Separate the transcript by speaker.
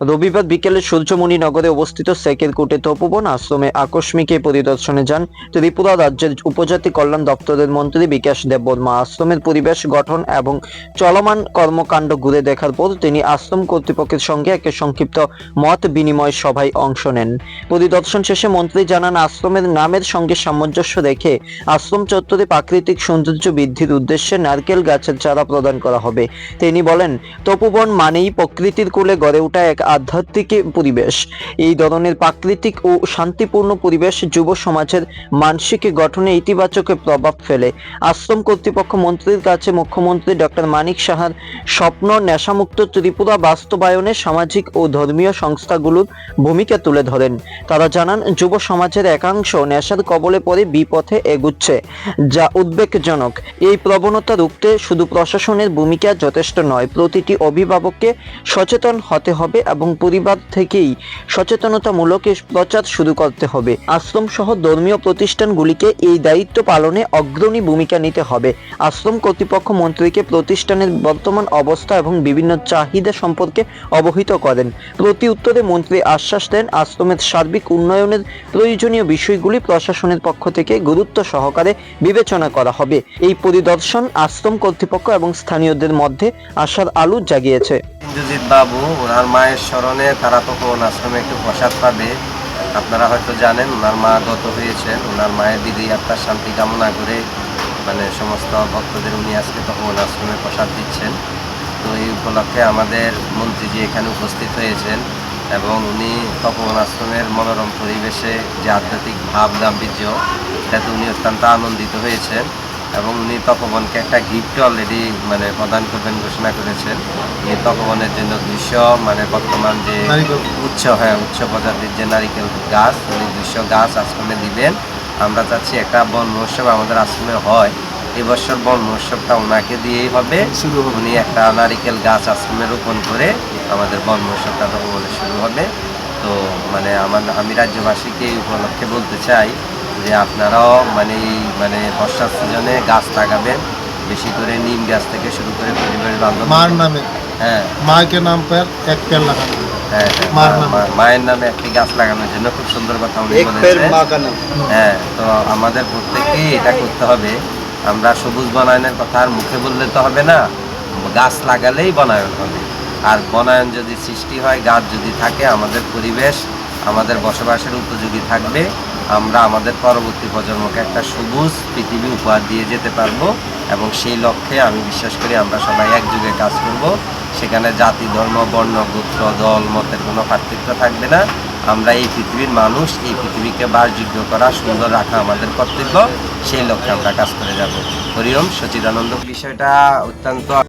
Speaker 1: রবিবার বিকেলে সূর্যমণি নগরে অবস্থিত সেকেরকুটে তপোবন আশ্রমে আকস্মিক পরিদর্শনে যান ত্রিপুরা রাজ্যের উপজাতি কল্যাণ দপ্তরের মন্ত্রী বিকাশ দেববর্মা। আশ্রমের পরিবেশ গঠন এবং চলমান কর্মকাণ্ড ঘুরে দেখার পর তিনি আশ্রম কর্তৃপক্ষের সঙ্গে এক সংক্ষিপ্ত মত বিনিময় সভায় অংশ নেন। পরিদর্শন শেষে মন্ত্রী জানান, আশ্রমের নামের সঙ্গে সামঞ্জস্য রেখে আশ্রম চত্বরে প্রাকৃতিক সৌন্দর্য বৃদ্ধির উদ্দেশ্যে নারকেল গাছের চারা প্রদান করা হবে। তিনি বলেন, তপোবন মানেই প্রকৃতির কোলে গড়ে ওঠা এক আধ্যাত্মিক পরিবেশ। এই ধরনের প্রাকৃতিক ও শান্তিপূর্ণ পরিবেশ যুব সমাজের মানসিক গঠনে ইতিবাচক প্রভাব ফেলে। আশ্রম কর্তৃপক্ষ মন্ত্রীর কাছে মুখ্যমন্ত্রী ডক্টর মানিক সাহার স্বপ্ন নেশামুক্ত ত্রিপুরা বাস্তবায়নে সামাজিক ও ধর্মীয় সংস্থাগুলোর ভূমিকা তুলে ধরেন। তারা জানান, যুব সমাজের একাংশ নেশার কবলে পড়ে বিপথে এগুচ্ছে, যা উদ্বেগজনক। এই প্রবণতা রুখতে শুধু প্রশাসনের ভূমিকা যথেষ্ট নয়, প্রতিটি অভিভাবককে সচেতন হতে হবে এবং পরিবার থেকেই সচেতনতামূলক প্রচার শুরু করতে হবে। আশ্রম সহ ধর্মীয় প্রতিষ্ঠানগুলিকে এই দায়িত্ব পালনে অগ্রণী ভূমিকা নিতে হবে। আশ্রম কর্তৃপক্ষ মন্ত্রীকে প্রতিষ্ঠানের বর্তমান অবস্থা এবং বিভিন্ন চাহিদা সম্পর্কে অবহিত করেন। প্রতি উত্তরে মন্ত্রী আশ্বাস দেন, আশ্রমের সার্বিক উন্নয়নের প্রয়োজনীয় বিষয়গুলি প্রশাসনের পক্ষ থেকে গুরুত্ব সহকারে বিবেচনা করা হবে। এই পরিদর্শন আশ্রম কর্তৃপক্ষ এবং স্থানীয়দের মধ্যে আশার আলো জাগিয়েছে।
Speaker 2: ইন্দ্রজিৎ বাবু, ওনার মায়ের স্মরণে তারা তখন আশ্রমে একটু প্রসাদ পাবে। আপনারা হয়তো জানেন, ওনার মা গত হয়েছেন, ওনার মায়ের দিদি আত্মার শান্তি কামনা করে মানে সমস্ত ভক্তদের উনি আজকে তখন আশ্রমে প্রসাদ দিচ্ছেন। তো এই উপলক্ষে আমাদের মন্ত্রীজি এখানে উপস্থিত হয়েছেন এবং উনি তপন আশ্রমের মনোরম পরিবেশে যে আধ্যাত্মিক ভাব গাম্ভীর্য এটাতে উনি অত্যন্ত আনন্দিত হয়েছেন। এবং উনি তপবনকে একটা গিফট অলরেডি মানে প্রদান করবেন ঘোষণা করেছেন। উনি তপবনের জন্য দুইশো মানে বর্তমান যে উচ্চ হ্যাঁ উচ্চ প্রজাতির যে নারিকেল গাছ উনি দুইশো গাছ আশ্রমে দিবেন। আমরা চাচ্ছি একটা বন মহোৎসব আমাদের আশ্রমে হয়। এবছর বন মহোৎসবটা ওনাকে দিয়েই হবে।
Speaker 3: শুরু হবে।
Speaker 2: উনি একটা নারিকেল গাছ আশ্রমে রোপণ করে আমাদের বন মহোৎসবটা তপবনে শুরু হবে। তো মানে আমার আমি রাজ্যবাসীকে এই উপলক্ষে বলতে চাই যে আপনারাও মানে মানে বর্ষার সিজনে গাছ লাগাবেন বেশি করে নিম গাছ থেকে শুরু করে পরিবেশ বান্ধব
Speaker 3: মার নামে।
Speaker 2: হ্যাঁ।
Speaker 3: মাকে নাম পেয়ার এক পেয়ার লাগানো।
Speaker 2: হ্যাঁ, হ্যাঁ মায়ের নামে একটি গাছ লাগানোর জন্য খুব সুন্দর কথা উনি বলেছেন। হ্যাঁ তো আমাদের প্রত্যেকেই এটা করতে হবে। আমরা সবুজ বনায়নের কথা আর মুখে বললে তো হবে না। গাছ লাগালেই বনায়ন হবে। আর বনায়ন যদি সৃষ্টি হয় গাছ যদি থাকে আমাদের পরিবেশ আমাদের বসবাসের উপযোগী থাকবে। আমরা আমাদের পরবর্তী প্রজন্মকে একটা সবুজ পৃথিবী উপহার দিয়ে যেতে পারব এবং সেই লক্ষ্যে আমি বিশ্বাস করি আমরা সবাই একযোগে কাজ করব। সেখানে জাতি, ধর্ম, বর্ণ, গোত্র, দল, মতের কোনো পার্থক্য থাকবে না। আমরা এই পৃথিবীর মানুষ, এই পৃথিবীকে বাসযোগ্য করা, সুন্দর রাখা আমাদের কর্তব্য। সেই লক্ষ্যে আমরা কাজ করে যাব। হরিওম, সচিদানন্দ। বিষয়টা অত্যন্ত